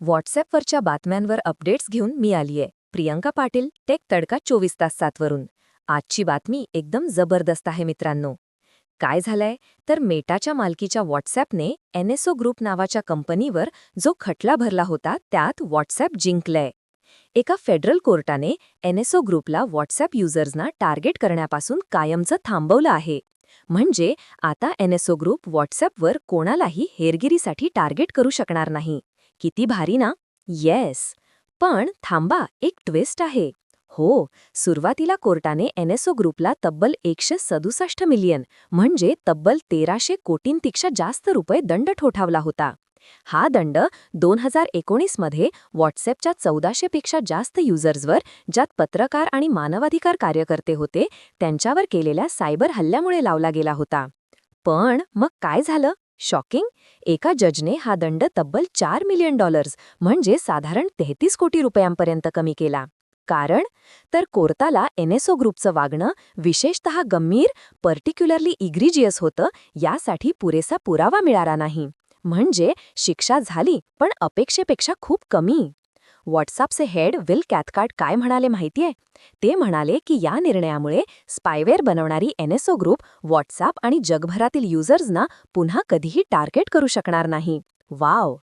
व्हॉट्सॲपवरच्या बातम्यांवर अपडेट्स घेऊन मी आलीये. प्रियंका पाटील टेक तडका चोवीस तास सातवरून. आजची बातमी एकदम जबरदस्त आहे मित्रांनो. काय झालंय? तर मेटाच्या मालकीच्या व्हॉट्सॲपने एनएसओ ग्रुप नावाच्या कंपनीवर जो खटला भरला होता त्यात व्हॉट्सॲप जिंकलंय. एका फेडरल कोर्टाने एनएसओ ग्रुपला व्हॉट्सॲप युजर्सना टार्गेट करण्यापासून कायमचं थांबवलं आहे. म्हणजे आता एनएसओ ग्रुप व्हॉट्सॲपवर कोणालाही हेरगिरीसाठी टार्गेट करू शकणार नाही. किती भारी ना? येस पण थांबा एक ट्विस्ट आहे. हो सुरुवातीला कोर्टाने एनएसओ ग्रुपला तब्बल एकशे सदुसष्ट मिलियन म्हणजे तब्बल तेराशे कोटींपेक्षा जास्त रुपये दंड ठोठावला होता. हा दंड दोन हजार एकोणीसमध्ये व्हॉट्सॲपच्या चौदाशेपेक्षा जास्त युजर्सवर ज्यात पत्रकार आणि मानवाधिकार कार्यकर्ते होते त्यांच्यावर केलेल्या सायबर हल्ल्यामुळे लावला गेला होता. पण मग काय झालं? शॉकिंग एका जजने हा दंड तब्बल चार मिलियन डॉलर्स म्हणजे साधारण तेहतीस कोटी रुपयांपर्यंत कमी केला. कारण तर कोर्टाला एनएसओ ग्रुपचं वागणं विशेषतः गंभीर पर्टिक्युलरली इग्रिजियस होतं यासाठी पुरेसा पुरावा मिळाला नाही. म्हणजे शिक्षा झाली पण अपेक्षेपेक्षा खूप कमी. व्हॉट्सअपचे हेड विल कॅथकार्ट काय म्हणाले माहितीये? ते म्हणाले की या निर्णयामुळे स्पायवेअर बनवणारी एनएसओ ग्रुप व्हॉट्सअप आणि जगभरातील युजर्सना पुन्हा कधीही टार्गेट करू शकणार नाही. वाव!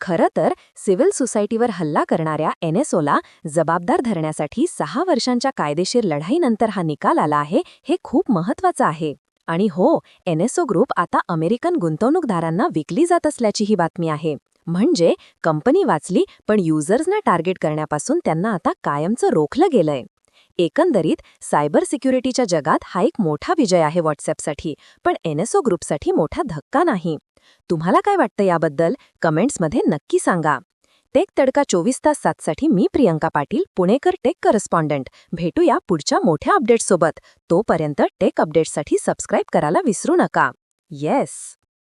खरं तर सिव्हिल सोसायटीवर हल्ला करणाऱ्या एनएसओला जबाबदार धरण्यासाठी सहा वर्षांच्या कायदेशीर लढाईनंतर हा निकाल आला आहे हे खूप महत्वाचं आहे. आणि हो एनएसओ ग्रुप आता अमेरिकन गुंतवणूकदारांना विकली जात असल्याची ही बातमी आहे. म्हणजे कंपनी वाचली पण युजर्सना टार्गेट करण्यापासून त्यांना आता कायमचं रोखलं गेलंय. एकंदरीत सायबर सिक्युरिटीच्या जगात हा एक मोठा विजय आहे व्हॉट्सॲपसाठी पण एनएसओ ग्रुपसाठी मोठा धक्का नाही. तुम्हाला काय वाटतं याबद्दल? कमेंट्समध्ये नक्की सांगा. टेक तडका चोवीस तास सातसाठी मी प्रियंका पाटील पुणेकर टेक करस्पॉन्डंट. भेटूया पुढच्या मोठ्या अपडेट्ससोबत. तोपर्यंत टेक अपडेट्ससाठी सबस्क्राईब करायला विसरू नका. येस!